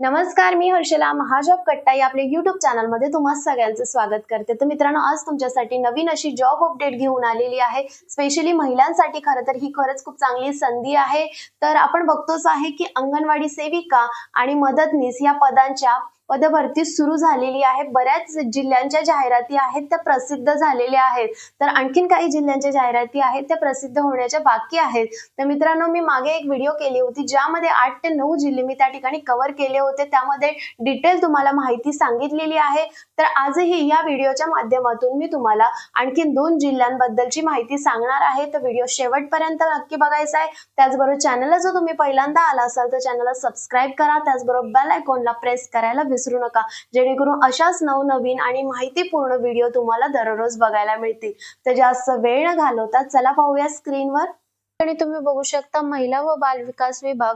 नमस्कार मी हर्षला महाजॉब कट्टा या आपल्या युट्यूब चॅनलमध्ये तुम्हा सगळ्यांचं स्वागत करते. तर मित्रांनो आज तुमच्यासाठी नवीन अशी जॉब अपडेट घेऊन आलेली आहे. स्पेशली महिलांसाठी खरं तर ही खरंच खूप चांगली संधी आहे. तर आपण बघतोच आहे की अंगणवाडी सेविका आणि मदतनीस या पदांच्या पदभरती सुरू झालेली आहे. बऱ्याच जिल्ह्यांच्या जाहिराती आहेत त्या प्रसिद्ध झालेल्या आहेत. तर आणखीन काही जिल्ह्यांच्या जाहिराती आहेत त्या प्रसिद्ध होण्याच्या बाकी आहेत. तर मित्रांनो मी मागे एक व्हिडिओ केली होती ज्यामध्ये आठ ते नऊ जिल्हे मी त्या ठिकाणी कव्हर केले होते. त्यामध्ये डिटेल तुम्हाला माहिती सांगितलेली आहे. तर आजही या व्हिडिओच्या माध्यमातून मी तुम्हाला आणखीन दोन जिल्ह्यांबद्दलची माहिती सांगणार आहे. तर व्हिडिओ शेवटपर्यंत नक्की बघायचा आहे. त्याचबरोबर चॅनलला जर तुम्ही पहिल्यांदा आला असाल तर चॅनलला सबस्क्राईब करा. त्याचबरोबर बेल आयकॉनला प्रेस करायला विसरू नका. जेणेकरून अशाच नवनवीन आणि माहितीपूर्ण व्हिडिओ तुम्हाला दररोज बघायला मिळतील. तर जास्त वेळ न घालवता चला पाहूया स्क्रीनवर आणि तुम्ही बघू शकता महिला व बाल विकास विभाग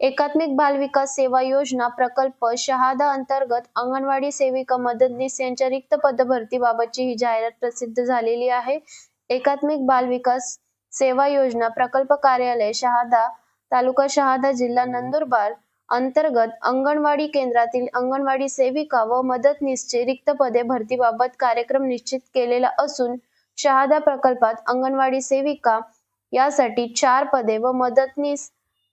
एकात्मिक बाल विकास सेवा योजना प्रकल्प शहादा अंतर्गत अंगणवाडी सेविका मदतनीस यांच्या रिक्त पदभरतीबाबतची ही जाहिरात प्रसिद्ध झालेली आहे. एकात्मिक बाल विकास सेवा योजना प्रकल्प कार्यालय शहादा तालुका शहादा जिल्हा नंदुरबार अंतर्गत अंगणवाडी केंद्रातील अंगणवाडी सेविका व मदतनीसचे रिक्त पदे भरतीबाबत कार्यक्रम निश्चित केलेला असून शहादा प्रकल्पात अंगणवाडी सेविका यासाठी चार पदे व मदतनीस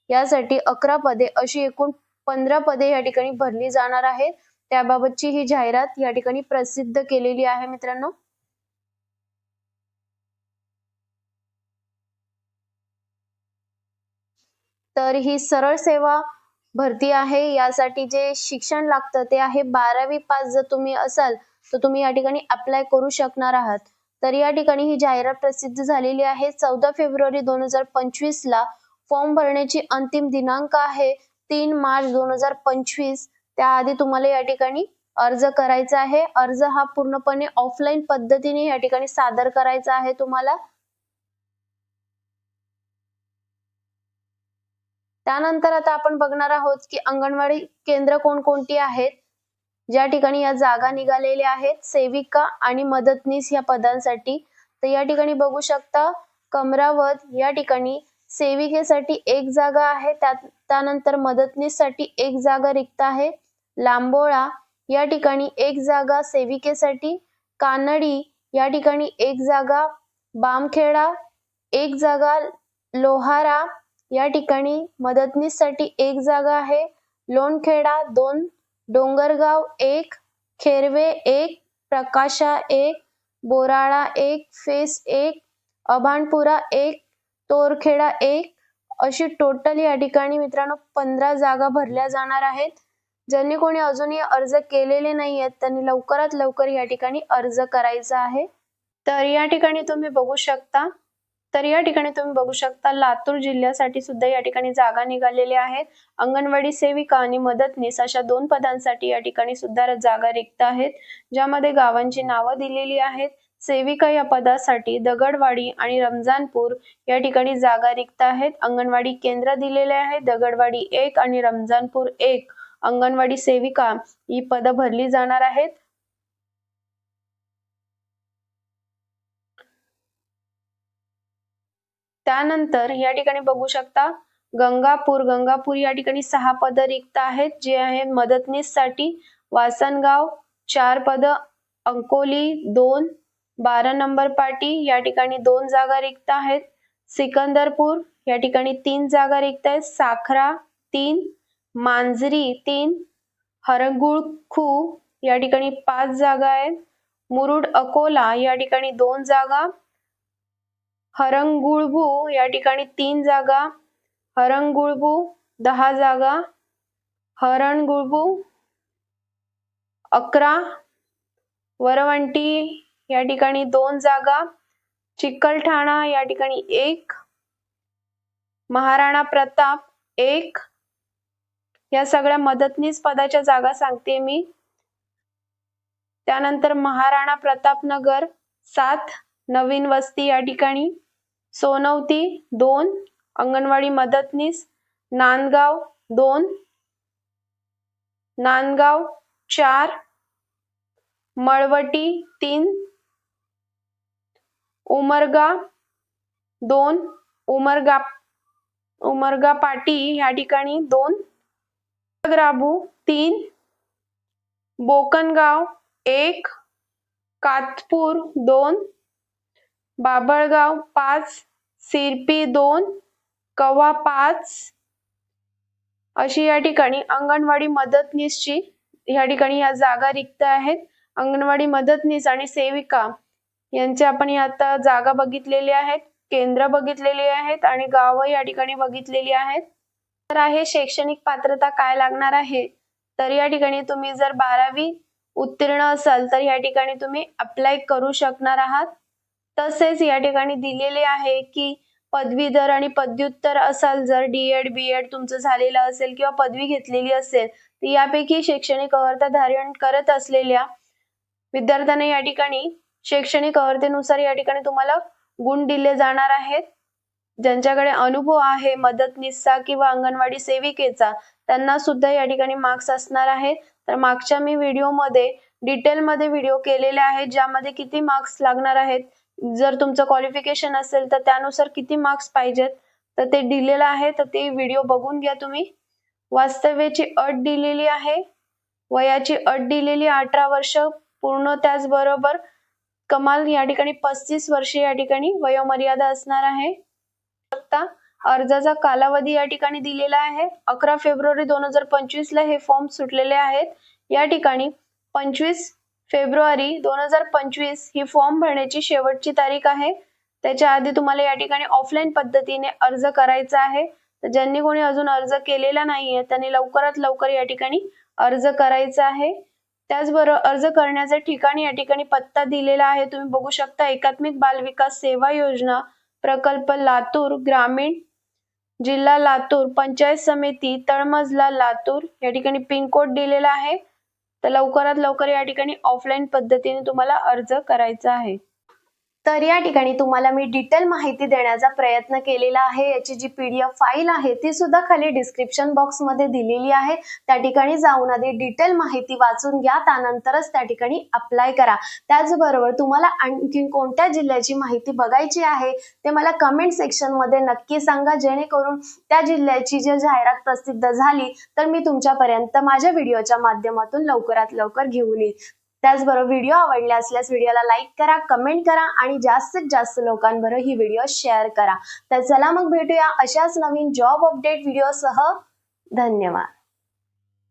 यासाठी अकरा पदे अशी एकूण पंधरा पदे या ठिकाणी भरली जाणार आहेत. त्याबाबतची ही जाहिरात या ठिकाणी प्रसिद्ध केलेली आहे मित्रांनो. तर ही सरळ सेवा भरती आहे. यासाठी जे शिक्षण लागतं ते आहे बारावी पास जर तुम्ही असाल तर तुम्ही या ठिकाणी अप्लाय करू शकणार आहात. तर या ठिकाणी ही जाहिरात प्रसिद्ध झालेली आहे. चौदा फेब्रुवारी दोन हजार पंचवीस ला फॉर्म भरण्याची अंतिम दिनांक आहे. तीन मार्च दोन हजार पंचवीस. त्याआधी तुम्हाला या ठिकाणी अर्ज करायचा आहे. अर्ज हा पूर्णपणे ऑफलाईन पद्धतीने या ठिकाणी सादर करायचा आहे तुम्हाला. त्यानंतर आता आपण बघणार आहोत की अंगणवाडी केंद्र कोणकोणती आहेत? ज्या ठिकाणी या जागा निघालेल्या आहेत सेविका आणि मदतनीस या पदांसाठी. तर या ठिकाणी बघू शकता कमरावत या ठिकाणी सेविकेसाठी एक जागा आहे त्यात त्यानंतर मदतनीससाठी एक जागा रिक्त आहे. लांबोळा या ठिकाणी एक जागा सेविकेसाठी. कानडी या ठिकाणी एक जागा. बामखेडा एक जागा. लोहारा या ठिकाणी मदतनीससाठी एक जागा आहे. लोणखेडा दोन डोंगरगाव एक खेरवे एक प्रकाशा एक बोराळा एक फेस एक अभानपुरा एक तोरखेडा एक. अशी टोटल या ठिकाणी मित्रांनो पंधरा जागा भरल्या जाणार आहेत. ज्यांनी कोणी अजूनही अर्ज केलेले नाही आहेत त्यांनी लवकरात लवकर या ठिकाणी अर्ज करायचा आहे. तर या ठिकाणी तुम्ही बघू शकता तर या ठिकाणी तुम्ही बघू शकता लातूर जिल्ह्यासाठी सुद्धा या ठिकाणी जागा निघालेल्या आहेत अंगणवाडी सेविका आणि मदतनीस अशा दोन पदांसाठी या ठिकाणी सुद्धा जागा रिक्त आहेत. ज्यामध्ये गावांची नावं दिलेली आहेत. सेविका या पदासाठी दगडवाडी आणि रमजानपूर या ठिकाणी जागा रिक्त आहेत. अंगणवाडी केंद्र दिलेले आहेत दगडवाडी एक आणि रमजानपूर एक. अंगणवाडी सेविका ही पद भरली जाणार आहेत. त्यानंतर या ठिकाणी बघू शकता गंगापूर गंगापूर या ठिकाणी सहा पद रिक्त आहेत जे आहे मदतनीससाठी. वासनगाव चार पद अंकोली दोन बारा नंबर पाटी या ठिकाणी दोन जागा रिक्त आहेत. सिकंदरपूर या ठिकाणी तीन जागा रिक्त आहेत. साखरा तीन. मांजरी तीन. हरगुळखू या ठिकाणी पाच जागा आहेत. मुरुड अकोला या ठिकाणी दोन जागा. हरंगुळभू या ठिकाणी तीन जागा हरंगुळभू दहा जागा हरणगुळभू अकरा वरवंटी या ठिकाणी दोन जागा चिकलठाणा या ठिकाणी एक महाराणा प्रताप एक. या सगळ्या मदतनीस पदाच्या जागा सांगते मी. त्यानंतर महाराणा प्रतापनगर सात नवीन वस्ती या ठिकाणी. सोनवती दोन अंगणवाडी मदतनीस नांदगाव दोन नांदगाव चार मळवटी तीन उमरगा दोन उमरगा उमरगा पाटी या ठिकाणी दोन राबू तीन बोकनगाव एक कातपूर दोन बाबळगाव पाच सिरपी दोन कवा पाच. अशी या ठिकाणी अंगणवाडी मदतनीसची या ठिकाणी या जागा रिक्त आहेत. अंगणवाडी मदतनीस आणि सेविका यांचे आपण आता जागा बघितलेली आहेत केंद्र बघितलेली आहेत आणि गावं या ठिकाणी बघितलेली आहेत. तर आहे शैक्षणिक पात्रता काय लागणार आहे? तर या ठिकाणी तुम्ही जर बारावी उत्तीर्ण असाल तर या ठिकाणी तुम्ही अप्लाय करू शकणार आहात. तसेच या ठिकाणी दिलेले आहे की पदवीधर आणि पदव्युत्तर असाल जर डी एड बी एड तुमचं झालेलं असेल किंवा पदवी घेतलेली असेल तर यापैकी शैक्षणिक अर्हता धारण करत असलेल्या विद्यार्थ्यांना या ठिकाणी शैक्षणिक अर्हतेनुसार या ठिकाणी तुम्हाला गुण दिले जाणार आहेत. ज्यांच्याकडे अनुभव आहे मदतनीसचा किंवा अंगणवाडी सेविकेचा त्यांना सुद्धा या ठिकाणी मार्क्स असणार आहेत. तर मागच्या मी व्हिडिओमध्ये डिटेलमध्ये व्हिडिओ केलेले आहेत ज्यामध्ये किती मार्क्स लागणार आहेत जर तुमचं क्वालिफिकेशन असेल तर त्यानुसार किती मार्क्स पाहिजेत तर ते दिलेलं आहे तर ते व्हिडिओ बघून घ्या तुम्ही. वास्तव्याची अट दिलेली आहे. वयाची अट दिलेली अठरा वर्ष पूर्ण त्याचबरोबर कमाल या ठिकाणी पस्तीस वर्षे या ठिकाणी वयोमर्यादा असणार आहे. अर्जाचा कालावधी या ठिकाणी दिलेला आहे. अकरा फेब्रुवारी दोन हजार पंचवीस ला हे फॉर्म सुटलेले आहेत. या ठिकाणी पंचवीस फेब्रुवारी दोन हजार पंचवीस ही फॉर्म भरण्याची शेवटची तारीख आहे. त्याच्या आधी तुम्हाला या ठिकाणी ऑफलाईन पद्धतीने अर्ज करायचा आहे. तर ज्यांनी कोणी अजून अर्ज केलेला नाहीये त्यांनी लवकरात लवकर या ठिकाणी अर्ज करायचा आहे. त्याचबरोबर अर्ज करण्याच्या ठिकाणी या ठिकाणी पत्ता दिलेला आहे. तुम्ही बघू शकता एकात्मिक बालविकास सेवा योजना प्रकल्प लातूर ग्रामीण जिल्हा लातूर पंचायत समिती तळमजला लातूर या ठिकाणी पिनकोड दिलेला आहे. तर लवकरात लवकर या ठिकाणी ऑफलाईन पद्धतीने तुम्हाला अर्ज करायचा आहे. तर या ठिकाणी तुम्हाला मी डिटेल माहिती देण्याचा प्रयत्न केलेला आहे. याची जी पीडीएफ फाईल आहे ती सुद्धा खाली डिस्क्रिप्शन बॉक्समध्ये दिलेली आहे. त्या ठिकाणी जाऊन आधी डिटेल माहिती वाचून घ्या त्यानंतरच त्या ठिकाणी अप्लाय करा. त्याचबरोबर तुम्हाला आणखी कोणत्या जिल्ह्याची माहिती बघायची आहे ते मला कमेंट सेक्शनमध्ये नक्की सांगा. जेणेकरून त्या जिल्ह्याची जी जाहिरात प्रसिद्ध झाली तर मी तुमच्यापर्यंत माझ्या व्हिडिओच्या माध्यमातून लवकरात लवकर घेऊन येईल. त्याचबरोबर व्हिडिओ आवडला असल्यास व्हिडिओला लाईक करा कमेंट करा आणि जास्तीत जास्त लोकांबरोबर ही व्हिडिओ शेअर करा. तर चला मग भेटूया अशाच नवीन जॉब अपडेट व्हिडिओसह धन्यवाद.